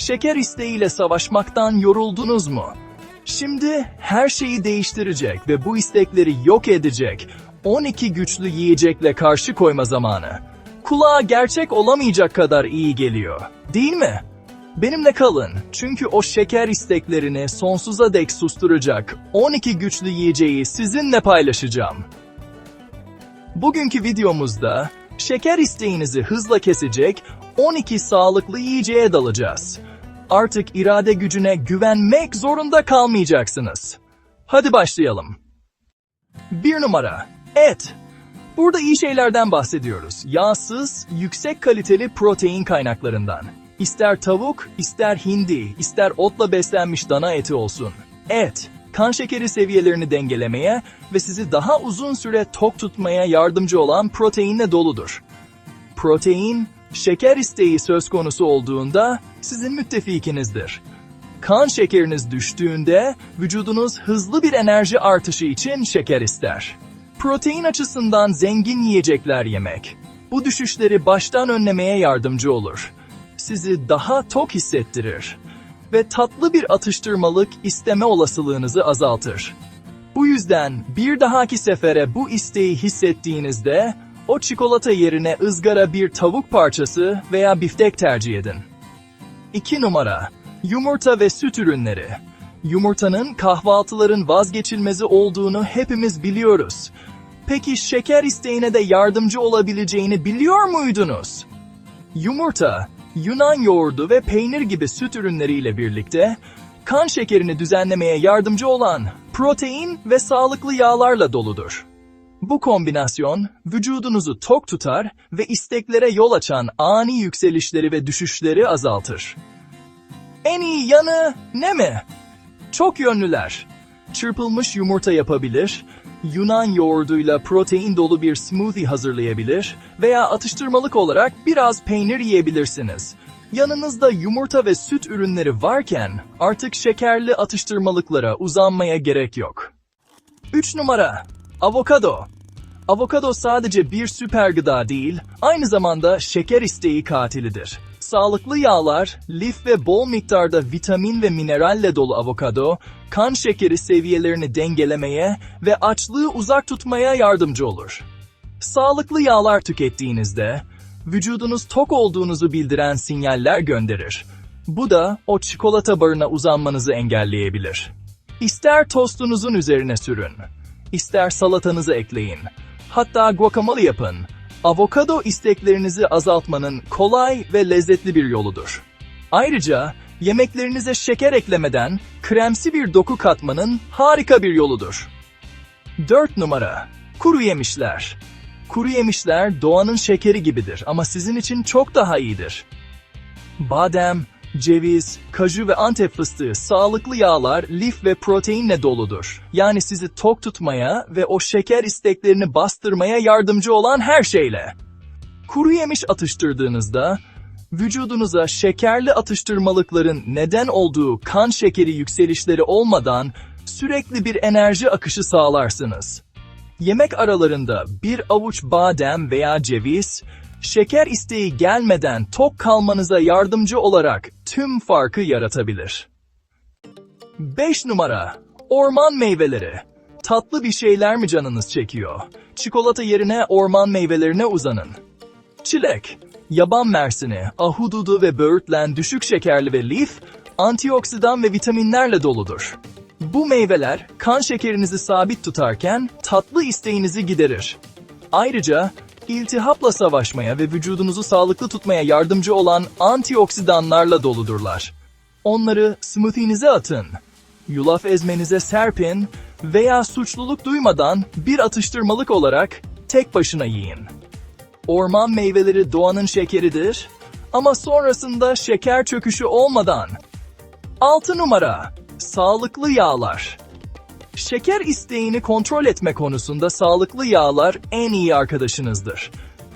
Şeker isteğiyle savaşmaktan yoruldunuz mu? Şimdi her şeyi değiştirecek ve bu istekleri yok edecek 12 güçlü yiyecekle karşı koyma zamanı. Kulağa gerçek olamayacak kadar iyi geliyor. Değil mi? Benimle kalın çünkü o şeker isteklerini sonsuza dek susturacak 12 güçlü yiyeceği sizinle paylaşacağım. Bugünkü videomuzda şeker isteğinizi hızla kesecek 12 sağlıklı yiyeceğe dalacağız. Artık irade gücüne güvenmek zorunda kalmayacaksınız. Hadi başlayalım. 1 numara et. Burada iyi şeylerden bahsediyoruz. Yağsız, yüksek kaliteli protein kaynaklarından. İster tavuk, ister hindi, ister otla beslenmiş dana eti olsun. Et, kan şekeri seviyelerini dengelemeye ve sizi daha uzun süre tok tutmaya yardımcı olan proteinle doludur. Protein, şeker isteği söz konusu olduğunda sizin müttefikinizdir. Kan şekeriniz düştüğünde vücudunuz hızlı bir enerji artışı için şeker ister. Protein açısından zengin yiyecekler yemek. Bu düşüşleri baştan önlemeye yardımcı olur. Sizi daha tok hissettirir ve tatlı bir atıştırmalık isteme olasılığınızı azaltır. Bu yüzden bir dahaki sefere bu isteği hissettiğinizde o çikolata yerine ızgara bir tavuk parçası veya biftek tercih edin. 2 numara Yumurta ve süt ürünleri. Yumurtanın kahvaltıların vazgeçilmezi olduğunu hepimiz biliyoruz. Peki şeker isteğine de yardımcı olabileceğini biliyor muydunuz? Yumurta, Yunan yoğurdu ve peynir gibi süt ürünleriyle birlikte kan şekerini düzenlemeye yardımcı olan protein ve sağlıklı yağlarla doludur. Bu kombinasyon vücudunuzu tok tutar ve isteklere yol açan ani yükselişleri ve düşüşleri azaltır. En iyi yanı ne mi? Çok yönlüler. Çırpılmış yumurta yapabilir, Yunan yoğurduyla protein dolu bir smoothie hazırlayabilir veya atıştırmalık olarak biraz peynir yiyebilirsiniz. Yanınızda yumurta ve süt ürünleri varken artık şekerli atıştırmalıklara uzanmaya gerek yok. 3 numara Avokado Avokado sadece bir süper gıda değil, aynı zamanda şeker isteği katilidir. Sağlıklı yağlar, lif ve bol miktarda vitamin ve mineralle dolu avokado, kan şekeri seviyelerini dengelemeye ve açlığı uzak tutmaya yardımcı olur. Sağlıklı yağlar tükettiğinizde, vücudunuz tok olduğunuzu bildiren sinyaller gönderir. Bu da o çikolata barına uzanmanızı engelleyebilir. İster tostunuzun üzerine sürün, ister salatanızı ekleyin, hatta guacamole yapın. Avokado isteklerinizi azaltmanın kolay ve lezzetli bir yoludur. Ayrıca yemeklerinize şeker eklemeden kremsi bir doku katmanın harika bir yoludur. 4 numara Kuru yemişler. Kuru yemişler doğanın şekeri gibidir ama sizin için çok daha iyidir. Badem, ceviz, kaju ve antep fıstığı sağlıklı yağlar, lif ve proteinle doludur. Yani sizi tok tutmaya ve o şeker isteklerini bastırmaya yardımcı olan her şeyle. Kuru yemiş atıştırdığınızda vücudunuza şekerli atıştırmalıkların neden olduğu kan şekeri yükselişleri olmadan sürekli bir enerji akışı sağlarsınız. Yemek aralarında bir avuç badem veya ceviz, şeker isteği gelmeden tok kalmanıza yardımcı olarak tüm farkı yaratabilir. 5 numara Orman meyveleri. Tatlı bir şeyler mi canınız çekiyor? Çikolata yerine orman meyvelerine uzanın. Çilek, yaban mersini, ahududu ve böğürtlen düşük şekerli ve lif, antioksidan ve vitaminlerle doludur. Bu meyveler kan şekerinizi sabit tutarken tatlı isteğinizi giderir. Ayrıca iltihapla savaşmaya ve vücudunuzu sağlıklı tutmaya yardımcı olan antioksidanlarla doludurlar. Onları smoothie'nize atın, yulaf ezmenize serpin veya suçluluk duymadan bir atıştırmalık olarak tek başına yiyin. Orman meyveleri doğanın şekeridir ama sonrasında şeker çöküşü olmadan. 6 numara Sağlıklı yağlar. Şeker isteğini kontrol etme konusunda sağlıklı yağlar en iyi arkadaşınızdır.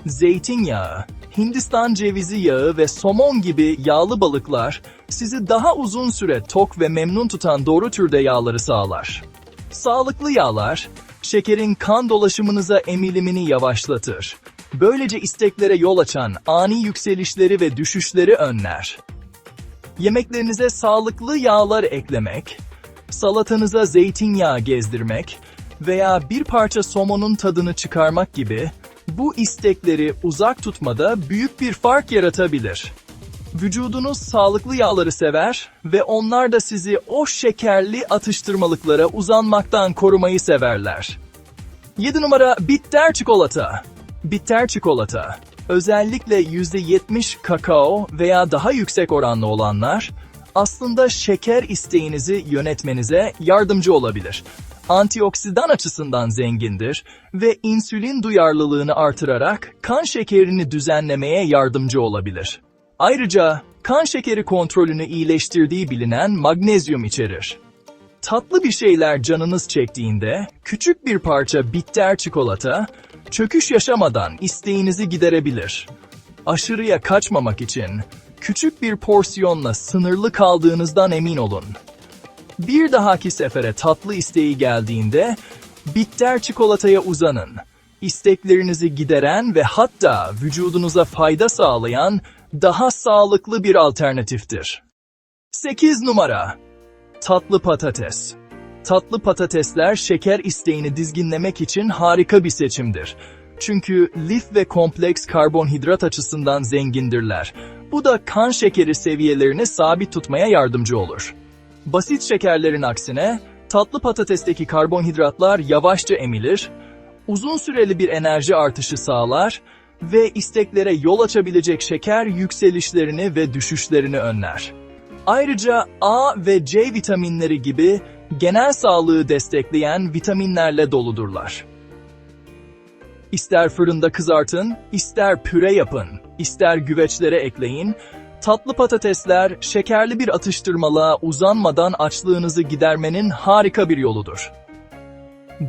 Zeytinyağı, Hindistan cevizi yağı ve somon gibi yağlı balıklar sizi daha uzun süre tok ve memnun tutan doğru türde yağları sağlar. Sağlıklı yağlar, şekerin kan dolaşımınıza emilimini yavaşlatır. Böylece isteklere yol açan ani yükselişleri ve düşüşleri önler. Yemeklerinize sağlıklı yağlar eklemek, salatanıza zeytinyağı gezdirmek veya bir parça somonun tadını çıkarmak gibi bu istekleri uzak tutmada büyük bir fark yaratabilir. Vücudunuz sağlıklı yağları sever ve onlar da sizi o şekerli atıştırmalıklara uzanmaktan korumayı severler. 7 numara bitter çikolata. Bitter çikolata. Özellikle %70 kakao veya daha yüksek oranlı olanlar aslında şeker isteğinizi yönetmenize yardımcı olabilir. Antioksidan açısından zengindir ve insülin duyarlılığını artırarak kan şekerini düzenlemeye yardımcı olabilir. Ayrıca kan şekeri kontrolünü iyileştirdiği bilinen magnezyum içerir. Tatlı bir şeyler canınız çektiğinde küçük bir parça bitter çikolata çöküş yaşamadan isteğinizi giderebilir. Aşırıya kaçmamak için küçük bir porsiyonla sınırlı kaldığınızdan emin olun. Bir dahaki sefere tatlı isteği geldiğinde bitter çikolataya uzanın. İsteklerinizi gideren ve hatta vücudunuza fayda sağlayan daha sağlıklı bir alternatiftir. 8 numara Tatlı patates. Tatlı patatesler şeker isteğini dizginlemek için harika bir seçimdir. Çünkü lif ve kompleks karbonhidrat açısından zengindirler. Bu da kan şekeri seviyelerini sabit tutmaya yardımcı olur. Basit şekerlerin aksine tatlı patatesteki karbonhidratlar yavaşça emilir, uzun süreli bir enerji artışı sağlar ve isteklere yol açabilecek şeker yükselişlerini ve düşüşlerini önler. Ayrıca A ve C vitaminleri gibi genel sağlığı destekleyen vitaminlerle doludurlar. İster fırında kızartın, ister püre yapın, ister güveçlere ekleyin, tatlı patatesler şekerli bir atıştırmalığa uzanmadan açlığınızı gidermenin harika bir yoludur.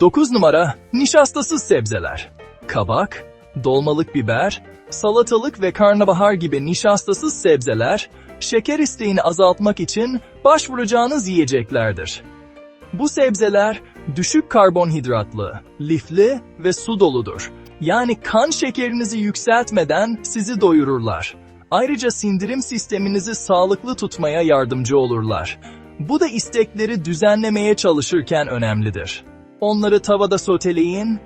9 numara nişastasız sebzeler. Kabak, dolmalık biber, salatalık ve karnabahar gibi nişastasız sebzeler şeker isteğini azaltmak için başvuracağınız yiyeceklerdir. Bu sebzeler düşük karbonhidratlı, lifli ve su doludur. Yani kan şekerinizi yükseltmeden sizi doyururlar. Ayrıca sindirim sisteminizi sağlıklı tutmaya yardımcı olurlar. Bu da istekleri düzenlemeye çalışırken önemlidir. Onları tavada soteleyin,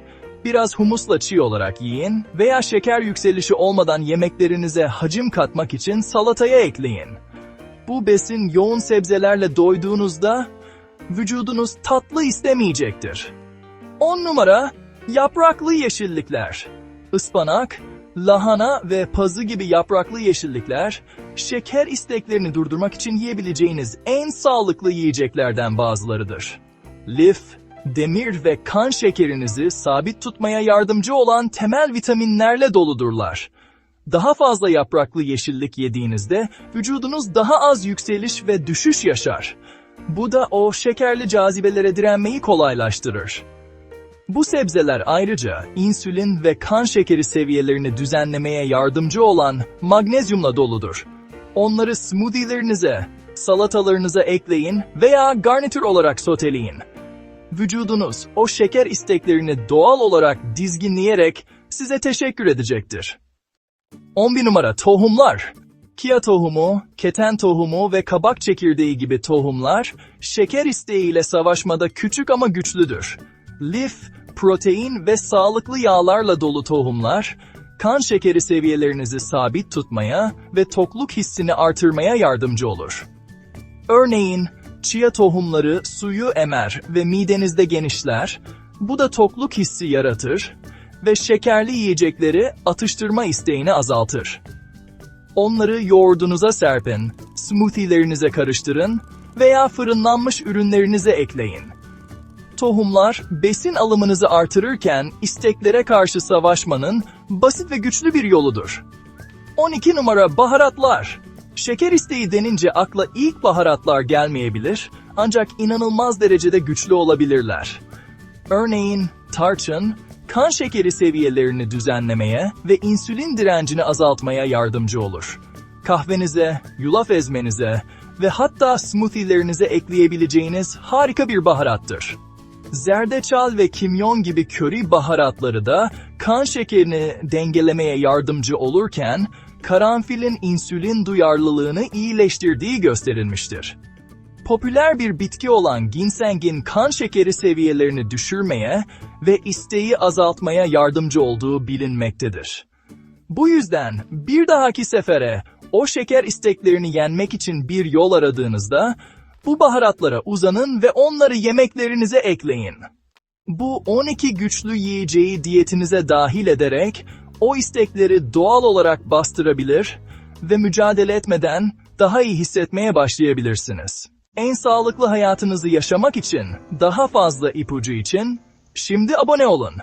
biraz humusla çiğ olarak yiyin veya şeker yükselişi olmadan yemeklerinize hacim katmak için salataya ekleyin. Bu besin yoğun sebzelerle doyduğunuzda vücudunuz tatlı istemeyecektir. 10 numara yapraklı yeşillikler. Ispanak, lahana ve pazı gibi yapraklı yeşillikler şeker isteklerini durdurmak için yiyebileceğiniz en sağlıklı yiyeceklerden bazılarıdır. Lif, demir ve kan şekerinizi sabit tutmaya yardımcı olan temel vitaminlerle doludurlar. Daha fazla yapraklı yeşillik yediğinizde vücudunuz daha az yükseliş ve düşüş yaşar. Bu da o şekerli cazibelere direnmeyi kolaylaştırır. Bu sebzeler ayrıca insülin ve kan şekeri seviyelerini düzenlemeye yardımcı olan magnezyumla doludur. Onları smoothie'lerinize, salatalarınıza ekleyin veya garnitür olarak soteleyin. Vücudunuz o şeker isteklerini doğal olarak dizginleyerek size teşekkür edecektir. 11 numara tohumlar. Kia tohumu, keten tohumu ve kabak çekirdeği gibi tohumlar şeker isteğiyle savaşmada küçük ama güçlüdür. Lif, protein ve sağlıklı yağlarla dolu tohumlar kan şekeri seviyelerinizi sabit tutmaya ve tokluk hissini artırmaya yardımcı olur. Örneğin chia tohumları suyu emer ve midenizde genişler, bu da tokluk hissi yaratır ve şekerli yiyecekleri atıştırma isteğini azaltır. Onları yoğurdunuza serpin, smoothie'lerinize karıştırın veya fırınlanmış ürünlerinize ekleyin. Tohumlar besin alımınızı artırırken isteklere karşı savaşmanın basit ve güçlü bir yoludur. 12 numara baharatlar. Şeker isteği denince akla ilk baharatlar gelmeyebilir ancak inanılmaz derecede güçlü olabilirler. Örneğin tarçın, kan şekeri seviyelerini düzenlemeye ve insülin direncini azaltmaya yardımcı olur. Kahvenize, yulaf ezmenize ve hatta smoothie'lerinize ekleyebileceğiniz harika bir baharattır. Zerdeçal ve kimyon gibi köri baharatları da kan şekerini dengelemeye yardımcı olurken karanfilin insülin duyarlılığını iyileştirdiği gösterilmiştir. Popüler bir bitki olan ginsengin kan şekeri seviyelerini düşürmeye ve isteği azaltmaya yardımcı olduğu bilinmektedir. Bu yüzden bir dahaki sefere o şeker isteklerini yenmek için bir yol aradığınızda bu baharatlara uzanın ve onları yemeklerinize ekleyin. Bu 12 güçlü yiyeceği diyetinize dahil ederek o istekleri doğal olarak bastırabilir ve mücadele etmeden daha iyi hissetmeye başlayabilirsiniz. En sağlıklı hayatınızı yaşamak için daha fazla ipucu için şimdi abone olun.